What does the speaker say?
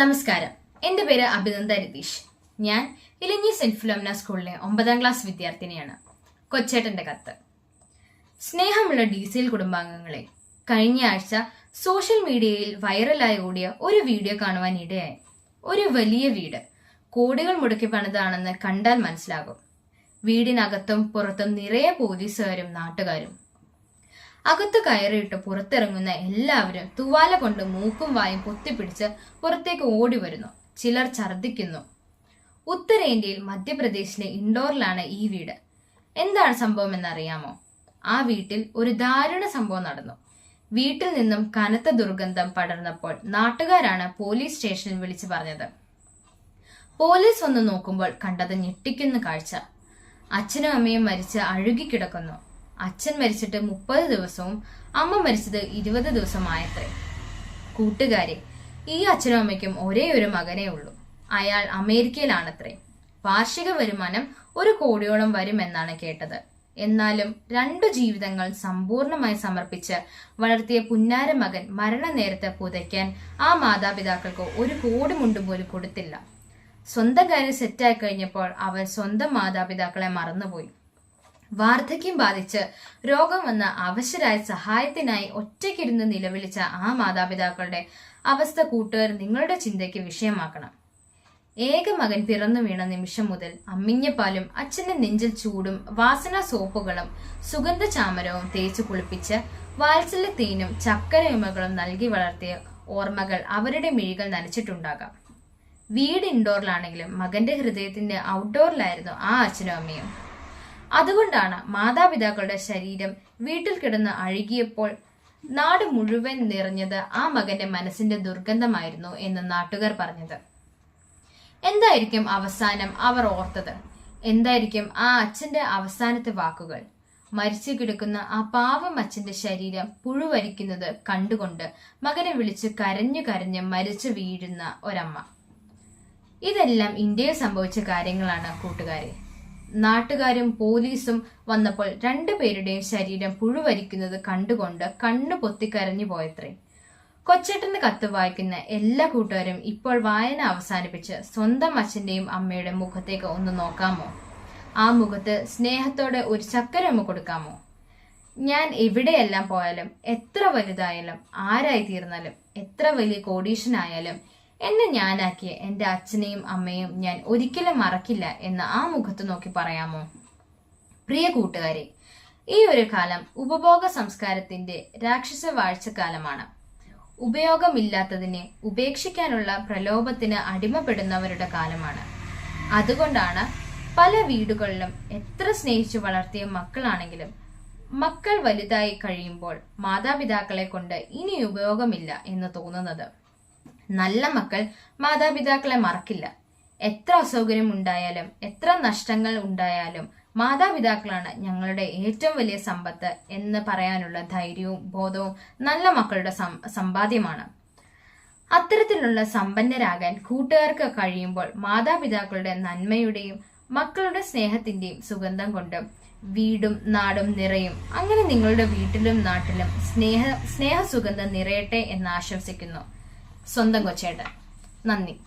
നമസ്കാരം. എന്റെ പേര് അഭിനന്ദ രതീഷ്. ഞാൻ ഇലഞ്ഞി സെന്റ് ഫിലോമിന സ്കൂളിലെ ഒമ്പതാം ക്ലാസ് വിദ്യാർത്ഥിനിയാണ്. കൊച്ചേട്ടന്റെ കത്ത്. സ്നേഹമുള്ള ഡി സി എൽ കുടുംബാംഗങ്ങളെ കഴിഞ്ഞ ആഴ്ച സോഷ്യൽ മീഡിയയിൽ വൈറലായി ഓടിയ ഒരു വീഡിയോ കാണുവാൻ ഇടയായി. ഒരു വലിയ വീട്. കോടികൾ മുടക്കി പണിതാണെന്ന് കണ്ടാൽ മനസ്സിലാകും. വീടിനകത്തും പുറത്തും നിറയെ പോലീസുകാരും നാട്ടുകാരും അകത്ത് കയറിയിട്ട് പുറത്തിറങ്ങുന്ന എല്ലാവരും തുവാല കൊണ്ട് മൂക്കും വായും പൊത്തിപ്പിടിച്ച് പുറത്തേക്ക് ഓടി വരുന്നു. ചിലർ ഛർദ്ദിക്കുന്നു. ഉത്തരേന്ത്യയിൽ മധ്യപ്രദേശിലെ ഇൻഡോറിലാണ് ഈ വീട്. എന്താണ് സംഭവം എന്നറിയാമോ? ആ വീട്ടിൽ ഒരു ദാരുണ സംഭവം നടന്നു. വീട്ടിൽ നിന്നും കനത്ത ദുർഗന്ധം പടർന്നപ്പോൾ നാട്ടുകാരാണ് പോലീസ് സ്റ്റേഷനിൽ വിളിച്ചു പറഞ്ഞത്. പോലീസ് വന്ന് നോക്കുമ്പോൾ കണ്ടത് ഞെട്ടിക്കുന്ന കാഴ്ച. അച്ഛനും അമ്മയും മരിച്ച് അഴുകിക്കിടക്കുന്നു. അച്ഛൻ മരിച്ചിട്ട് മുപ്പത് ദിവസവും അമ്മ മരിച്ചത് ഇരുപത് ദിവസമായത്രേ. കൂട്ടുകാരെ ഈ അച്ഛനും അമ്മയ്ക്കും ഒരേ ഒരു മകനേ ഉള്ളൂ. അയാൾ അമേരിക്കയിലാണത്രേ. വാർഷിക വരുമാനം ഒരു കോടിയോളം വരുമെന്നാണ് കേട്ടത്. എന്നാലും രണ്ടു ജീവിതങ്ങൾ സമ്പൂർണമായി സമർപ്പിച്ച് വളർത്തിയ പുന്നാര മകൻ മരണനേരത്ത് പുതയ്ക്കാൻ ആ മാതാപിതാക്കൾക്ക് ഒരു കോടി മുണ്ടും പോലും കൊടുത്തില്ല. സ്വന്തം കാര്യം സെറ്റായി കഴിഞ്ഞപ്പോൾ അവൻ സ്വന്തം മാതാപിതാക്കളെ മറന്നുപോയി. വാർദ്ധക്യം ബാധിച്ച് രോഗം വന്ന അവശരായ സഹായത്തിനായി ഒറ്റയ്ക്കിരുന്ന് നിലവിളിച്ച ആ മാതാപിതാക്കളുടെ അവസ്ഥ കൂട്ടുകാർ നിങ്ങളുടെ ചിന്തയ്ക്ക് വിഷയമാക്കണം. ഏക മകൻ പിറന്നു വീണ നിമിഷം മുതൽ അമ്മിഞ്ഞപ്പാലും അച്ഛന്റെ നെഞ്ചിൽ ചൂടും വാസന സോപ്പുകളും സുഗന്ധ ചാമരവും തേച്ചു കുളിപ്പിച്ച് വാത്സല്യ തേനും ചക്കരയുമകളും നൽകി വളർത്തിയ ഓർമ്മകൾ അവരുടെ മിഴികൾ നനച്ചിട്ടുണ്ടാകാം. വീട് ഇൻഡോറിലാണെങ്കിലും മകന്റെ ഹൃദയത്തിന്റെ ഔട്ട്ഡോറിലായിരുന്നു ആ അച്ഛനും അമ്മയും. അതുകൊണ്ടാണ് മാതാപിതാക്കളുടെ ശരീരം വീട്ടിൽ കിടന്ന് അഴുകിയപ്പോൾ നാട് മുഴുവൻ നിറഞ്ഞത് ആ മകന്റെ മനസ്സിന്റെ ദുർഗന്ധമായിരുന്നു എന്ന് നാട്ടുകാർ പറഞ്ഞത്. എന്തായിരിക്കും അവസാനം അവർ ഓർത്തത്? എന്തായിരിക്കും ആ അച്ഛന്റെ അവസാനത്തെ വാക്കുകൾ? മരിച്ചു കിടക്കുന്ന ആ പാവം അച്ഛന്റെ ശരീരം പുഴുവരിക്കുന്നത് കണ്ടുകൊണ്ട് മകനെ വിളിച്ച് കരഞ്ഞു കരഞ്ഞ് മരിച്ചു വീഴുന്ന ഒരമ്മ. ഇതെല്ലാം ഇന്ത്യയിൽ സംഭവിച്ച കാര്യങ്ങളാണ് കൂട്ടുകാരെ. നാട്ടുകാരും പോലീസും വന്നപ്പോൾ രണ്ടുപേരുടെയും ശരീരം പുഴുവരിക്കുന്നത് കണ്ടുകൊണ്ട് കണ്ണു പൊത്തിക്കരഞ്ഞു പോയത്രേ. കൊച്ചേട്ടന്റെ കത്ത് വായിക്കുന്ന എല്ലാ കൂട്ടുകാരും ഇപ്പോൾ വായന അവസാനിപ്പിച്ച് സ്വന്തം അച്ഛന്റെയും അമ്മയുടെ മുഖത്തേക്ക് ഒന്ന് നോക്കാമോ? ആ മുഖത്ത് സ്നേഹത്തോടെ ഒരു ചക്കരമ്മ കൊടുക്കാമോ? ഞാൻ എവിടെയെല്ലാം പോയാലും എത്ര വലുതായാലും ആരായി തീർന്നാലും എത്ര വലിയ കോടീശനായാലും എന്നെ ഞാനാക്കിയ എന്റെ അച്ഛനെയും അമ്മയും ഞാൻ ഒരിക്കലും മറക്കില്ല എന്ന് ആ മുഖത്ത് നോക്കി പറയാമോ? പ്രിയ കൂട്ടുകാരെ ഈ ഒരു കാലം ഉപഭോഗ സംസ്കാരത്തിന്റെ രാക്ഷസ വാഴ്ചക്കാലമാണ്. ഉപയോഗമില്ലാത്തതിനെ ഉപേക്ഷിക്കാനുള്ള പ്രലോഭത്തിന് അടിമപ്പെടുന്നവരുടെ കാലമാണ്. അതുകൊണ്ടാണ് പല വീടുകളിലും എത്ര സ്നേഹിച്ചു വളർത്തിയ മക്കളാണെങ്കിലും മക്കൾ വലുതായി കഴിയുമ്പോൾ മാതാപിതാക്കളെ കൊണ്ട് ഇനി ഉപയോഗമില്ല എന്ന് തോന്നുന്നത്. നല്ല മക്കൾ മാതാപിതാക്കളെ മറക്കില്ല. എത്ര അസൗകര്യം ഉണ്ടായാലും എത്ര നഷ്ടങ്ങൾ ഉണ്ടായാലും മാതാപിതാക്കളാണ് ഞങ്ങളുടെ ഏറ്റവും വലിയ സമ്പത്ത് എന്ന് പറയാനുള്ള ധൈര്യവും ബോധവും നല്ല മക്കളുടെ സമ്പാദ്യമാണ്. അത്തരത്തിലുള്ള സമ്പന്നരാകാൻ കൂട്ടുകാർക്ക് കഴിയുമ്പോൾ മാതാപിതാക്കളുടെ നന്മയുടെയും മക്കളുടെ സ്നേഹത്തിന്റെയും സുഗന്ധം കൊണ്ട് വീടും നാടും നിറയും. അങ്ങനെ നിങ്ങളുടെ വീട്ടിലും നാട്ടിലും സ്നേഹ സ്നേഹ സുഗന്ധം നിറയട്ടെ എന്ന് ആശംസിക്കുന്നു. സ്വന്തം കൊച്ചേട്ടൻ. നന്ദി.